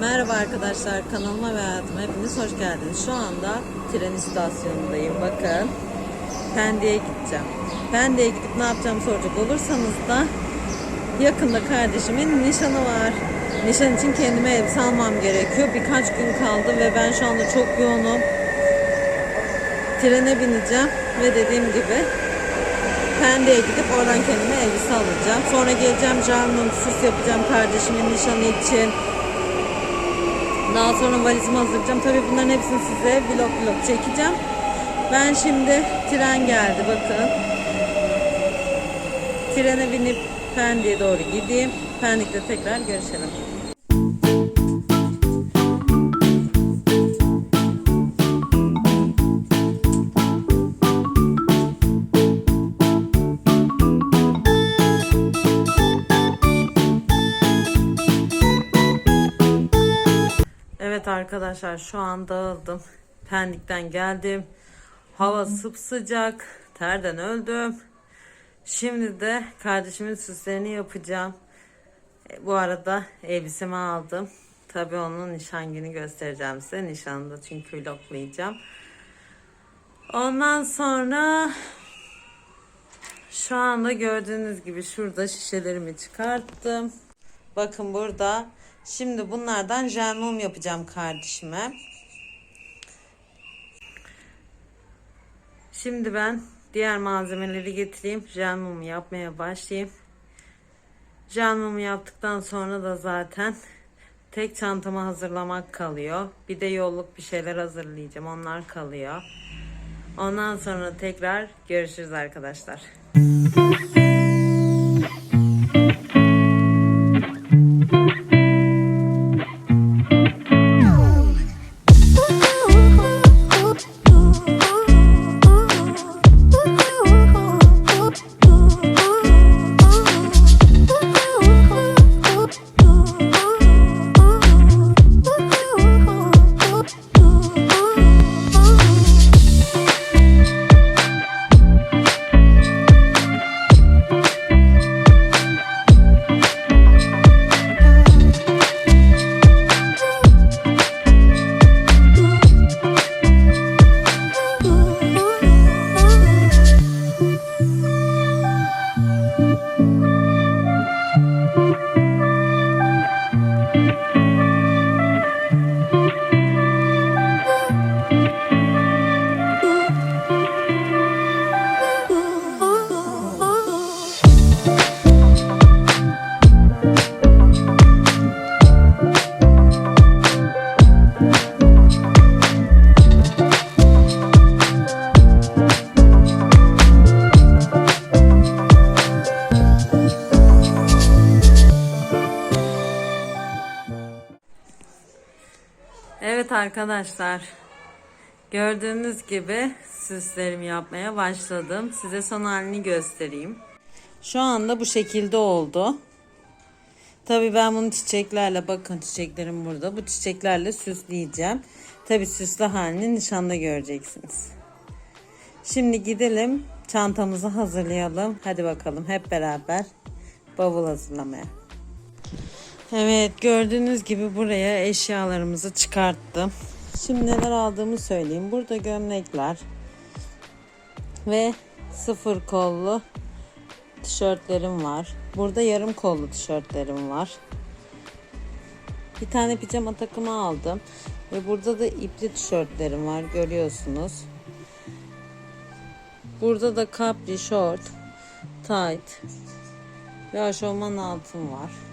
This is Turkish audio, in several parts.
Merhaba arkadaşlar kanalıma ve hayatıma hepiniz hoş geldiniz. Şu anda tren istasyonundayım. Bakın Pendik'e gideceğim. Pendik'e gidip ne yapacağımı soracak olursanız da yakında kardeşimin nişanı var. Nişan için kendime elbise almam gerekiyor. Birkaç gün kaldı ve ben şu anda çok yoğunum. Trene bineceğim ve dediğim gibi Pendik'e gidip oradan kendime elbise alacağım. Sonra geleceğim canım süs yapacağım kardeşimin nişanı için. Daha sonra valizimi hazırlayacağım. Tabii bunların hepsini size vlog vlog çekeceğim. Ben şimdi tren geldi bakın. Trene binip Pendik'e doğru gideyim. Pendik'te tekrar görüşelim. Evet arkadaşlar şu an dağıldım. Pendik'ten geldim. Hava sıcak. Terden öldüm. Şimdi de kardeşimin süslerini yapacağım. E, Bu arada elbisemi aldım. Tabii onun nişan günü göstereceğim size. Nişanında çünkü vloglayacağım. Ondan sonra şu anda gördüğünüz gibi şurada şişelerimi çıkarttım. Bakın burada. Şimdi bunlardan jel mum yapacağım kardeşime. Şimdi ben diğer malzemeleri getireyim. Jel mumu yapmaya başlayayım. Jel mumu yaptıktan sonra da zaten tek çantamı hazırlamak kalıyor. Bir de yolluk bir şeyler hazırlayacağım. Onlar kalıyor. Ondan sonra tekrar görüşürüz arkadaşlar. Arkadaşlar. Gördüğünüz gibi süslerimi yapmaya başladım. Size son halini göstereyim. Şu anda bu şekilde oldu. Tabii ben bunu çiçeklerle bakın çiçeklerim burada. Bu çiçeklerle süsleyeceğim. Tabii süslü halini nişanda göreceksiniz. Şimdi gidelim çantamızı hazırlayalım. Hadi bakalım hep beraber bavul hazırlamaya. Evet gördüğünüz gibi buraya eşyalarımızı çıkarttım. Şimdi neler aldığımı söyleyeyim. Burada gömlekler ve sıfır kollu tişörtlerim var. Burada yarım kollu tişörtlerim var. Bir tane pijama takımı aldım. Ve burada da ipli tişörtlerim var görüyorsunuz. Burada da capri short, tight ve aşorman altım var.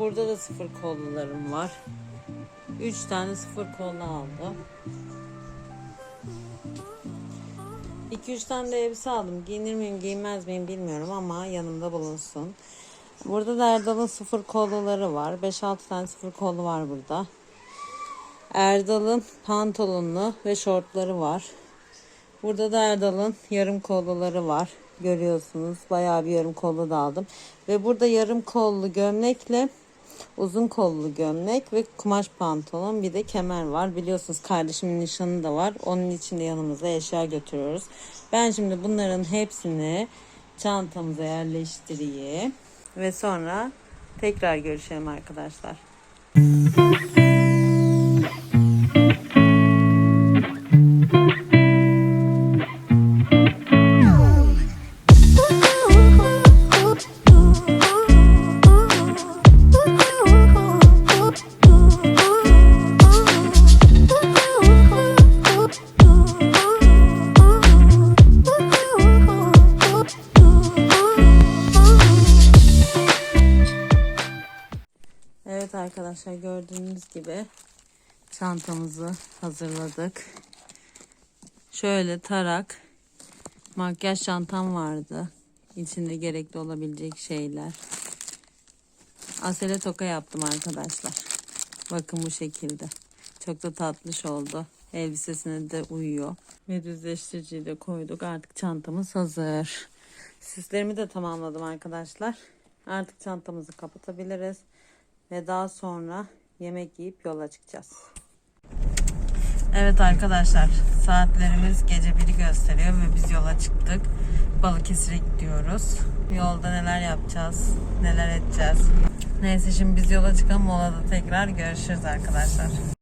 Burada da sıfır kollularım var. 3 tane sıfır kollu aldım. 2-3 tane de elbise aldım. Giyinir miyim giyinmez miyim bilmiyorum ama yanımda bulunsun. Burada da Erdal'ın sıfır kolluları var. 5-6 tane sıfır kollu var burada. Erdal'ın pantolonlu ve şortları var. Burada da Erdal'ın yarım kolluları var. Görüyorsunuz. Bayağı bir yarım kollu da aldım. Ve burada yarım kollu gömlekle uzun kollu gömlek ve kumaş pantolon bir de kemer var. Biliyorsunuz kardeşimin nişanı da var. Onun için de yanımıza eşya götürüyoruz. Ben şimdi bunların hepsini çantamıza yerleştireyim. Ve sonra tekrar görüşelim arkadaşlar. Evet gibi çantamızı hazırladık. Şöyle tarak, makyaj çantam vardı. İçinde gerekli olabilecek şeyler. Asele toka yaptım arkadaşlar. Bakın bu şekilde. Çok da tatlış oldu. Elbisesine de uyuyor. Ve düzleştiriciyi de koyduk. Artık çantamız hazır. Süslerimi de tamamladım arkadaşlar. Artık çantamızı kapatabiliriz. Ve daha sonra yemek yiyip yola çıkacağız. Evet arkadaşlar saatlerimiz gece biri gösteriyor ve biz yola çıktık. Balıkesir'e gidiyoruz. Yolda neler yapacağız, neler edeceğiz. Neyse şimdi biz yola çıkalım. Molada tekrar görüşürüz arkadaşlar.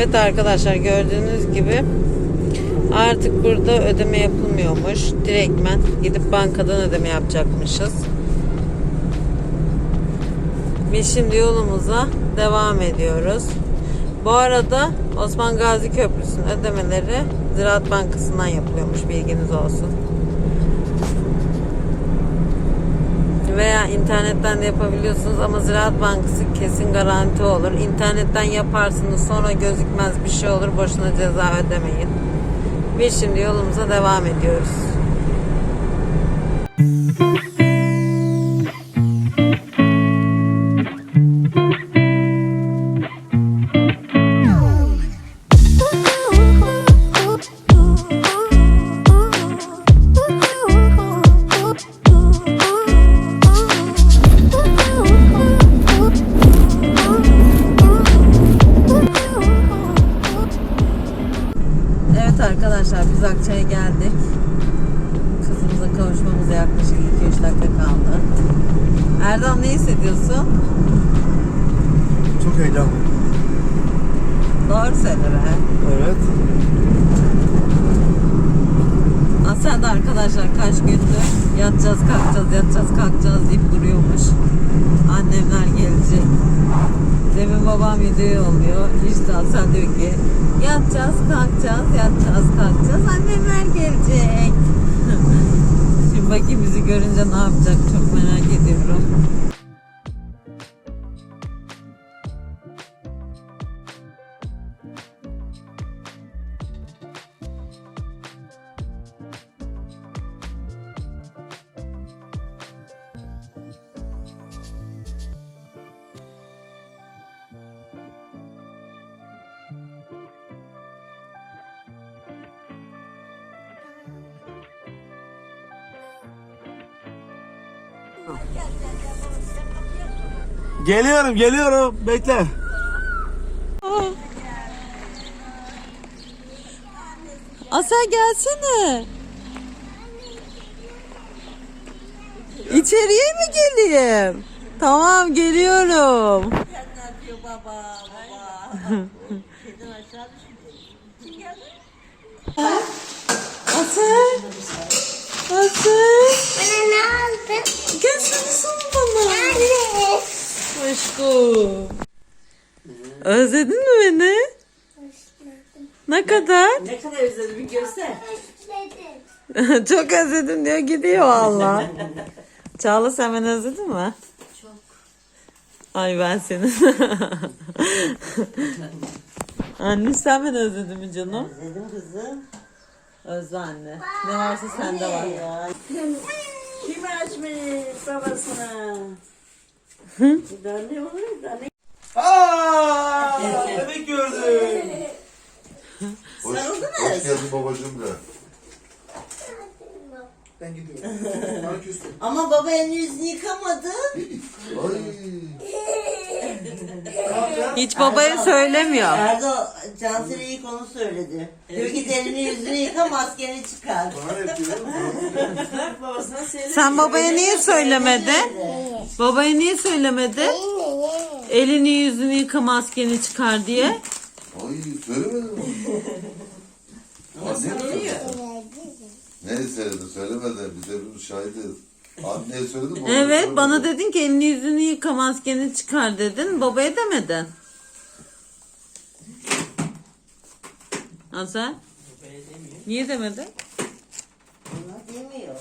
Evet arkadaşlar gördüğünüz gibi artık burada ödeme yapılmıyormuş. Direktmen gidip bankadan ödeme yapacakmışız. Biz şimdi yolumuza devam ediyoruz. Bu arada Osman Gazi Köprüsü'nün ödemeleri Ziraat Bankası'ndan yapılıyormuş bilginiz olsun. Veya internetten de yapabiliyorsunuz ama Ziraat Bankası kesin garanti olur. İnternetten yaparsınız sonra gözükmez bir şey olur boşuna ceza ödemeyin. Biz şimdi yolumuza devam ediyoruz. Erdem ne hissediyorsun? Çok heyecanlı. Doğru söyle be. Evet. Aa, Sen de arkadaşlar kaç gündür yatacağız kalkacağız yatacağız kalkacağız deyip duruyormuş. Annemler gelecek. Demin babam video yolluyor. İşte Hasan diyor ki yatacağız kalkacağız yatacağız kalkacağız annemler gelecek. Şimdi bakayım bizi görünce ne yapacak çok merak ediyorum. ejemplos Geliyorum, geliyorum. Bekle. Asel gelsene. İçeriye mi geleyim? Tamam geliyorum. Asel. Asel. Bana ne aldın? Gel sarılsana bana. Anne. Aşkım. Özledin mi beni? Ne kadar? Ne kadar özledim bir göster. Özledim. Çok özledim diyor gidiyor valla. Çağla sen beni özledin mi? Çok. Ay ben seni. Anne sen beni özledin mi canım? Özledim kızım. Özle anne. Ne varsa sende var. Ya. Kim açmış babasına? Bir daha ne olur? Bir daha ne? Aa, bebek gördüm. Hoş, hoş geldin babacığım de. Ben gidiyorum. Bana küstüm. Ama baba yüzünü yıkamadı. Ay. Hiç babaya söylemiyor. Erdo Cansel'e ilk onu söyledi. Diyor ki elini yüzünü yıka maskeni çıkar. Bana ne yapıyor? Bak babasına söyle. Sen babaya niye söylemedin? Babaya niye söylemedi? Yine yine. Elini yüzünü yıka maskeni çıkar diye. Ay söylemedin mi? Anne mi? Ne söyledi söylemedi. Biz hepimiz şahidiz. Anneye söyledim mi? Evet bana dedin ki elini yüzünü yıka maskeni çıkar dedin. Babaya demedin. Hasan? Niye demedin? Ona demiyor.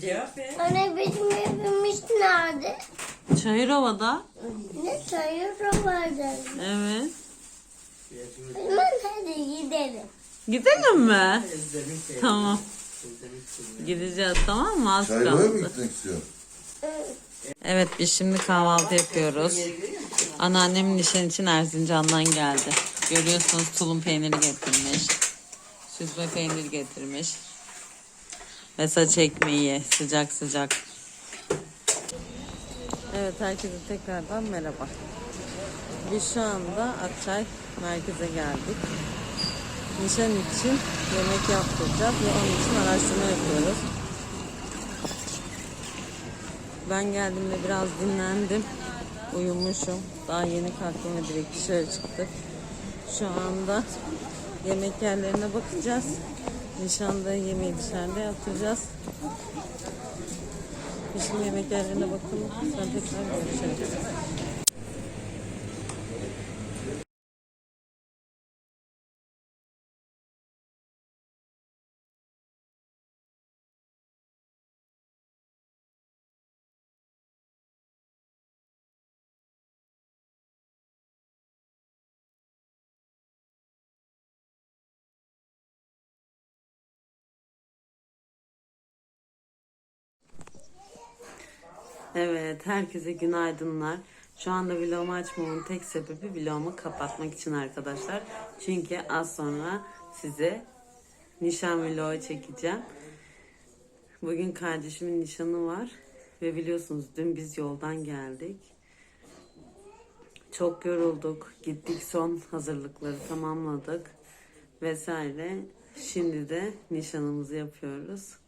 Cevap ver. Anne bizim evimiz nerede? Çayırova'da. Ne sayıyor vardı? Evet. Zaman hadi gidelim. Gidelim mi? Tamam. Gideceğiz tamam mı? Az Çaylığa mı kaldı. gitmek istiyorsun? Evet biz şimdi kahvaltı yapıyoruz. Anneannemin nişan için Erzincan'dan geldi. Görüyorsunuz tulum peyniri getirmiş. Süzme peynir getirmiş. Ve saç ekmeği sıcak sıcak. Evet herkese tekrardan merhaba. Biz şu anda Akçay merkeze geldik. Nişan için yemek yaptıracağız ve onun için araştırma yapıyoruz. Ben geldiğimde biraz dinlendim. Uyumuşum. Daha yeni kalktım ve direkt dışarı çıktık. Şu anda yemek yerlerine bakacağız. Nişanda yemeği dışarıda yaptıracağız. Şimdi yemek yerlerine bakalım. Sonra tekrar görüşelim. Evet, herkese günaydınlar. Şu anda vlogumu açmamın tek sebebi vlogumu kapatmak için arkadaşlar. Çünkü az sonra size nişan vlogu çekeceğim. Bugün kardeşimin nişanı var. Ve biliyorsunuz dün biz yoldan geldik. Çok yorulduk. Gittik son hazırlıkları tamamladık. Vesaire. Şimdi de nişanımızı yapıyoruz.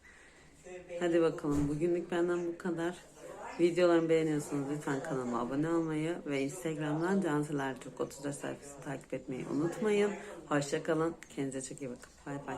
Hadi bakalım bugünlük benden bu kadar. Videolarımı beğeniyorsanız lütfen kanalıma abone olmayı ve Instagram'dan Cansel Ertuğrul 34 sayfasını takip etmeyi unutmayın. Hoşçakalın. Kendinize çok iyi bakın. Bay bay.